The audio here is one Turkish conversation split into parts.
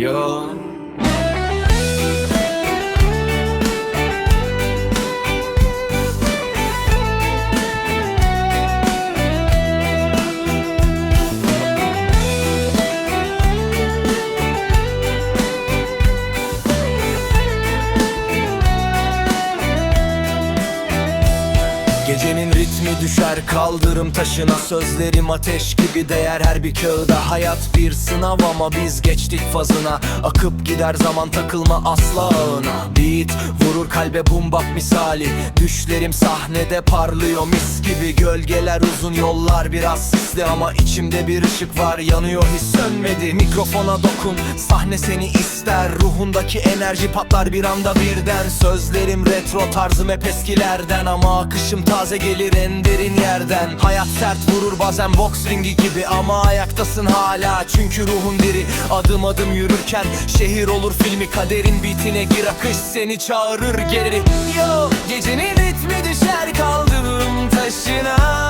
Yo Ritmi düşer. Kaldırım taşına Sözlerim ateş gibi değer. Her bir kağıda Hayat bir sınav ama biz geçtik fazına. Akıp gider zaman takılma asla ağına Beat vurur kalbe bumbak misali. Düşlerim sahnede parlıyor mis gibi. Gölgeler uzun yollar biraz sisli Ama içimde bir ışık var. Yanıyor hiç sönmedi. Mikrofona dokun. Sahne seni ister. Ruhundaki enerji patlar bir anda birden. Sözlerim retro tarzım hep eskilerden Ama akışım taze gelir en derin yerden. Hayat sert vurur bazen boks ringi gibi. Ama ayaktasın hala çünkü ruhun diri. Adım adım yürürken şehir olur filmi. Kaderin bitine gir akış seni çağırır geri Yo gecenin ritmi düşer kaldırım taşına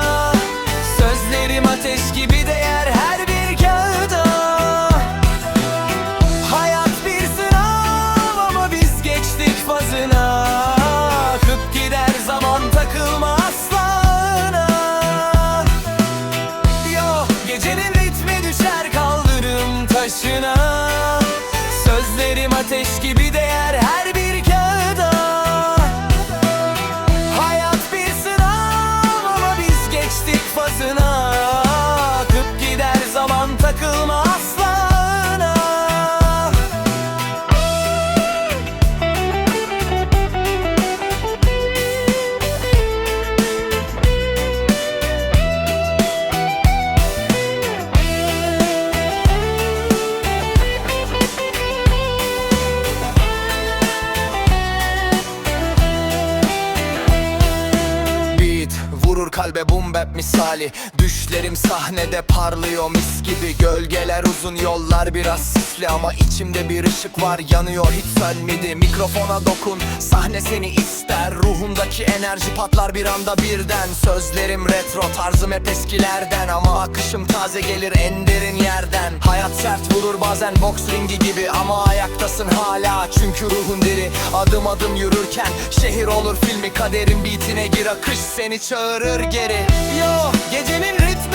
kalbe bum bap misali. Düşlerim sahnede parlıyor mis gibi. Gölgeler uzun yollar biraz sisli Ama içimde bir ışık var yanıyor. Hiç sönmedi Mikrofona dokun. Sahne seni ister Ruhumdaki enerji patlar bir anda birden. Sözlerim retro tarzım hep eskilerden Ama akışım taze gelir en derin yerden. Hayat sert vurur bazen boks ringi gibi Ama ayaktasın hala. Çünkü ruhun diri Adım adım yürürken şehir olur filmi. Kaderin beatine gir akış seni çağırır geri. Yo gecenin ritmi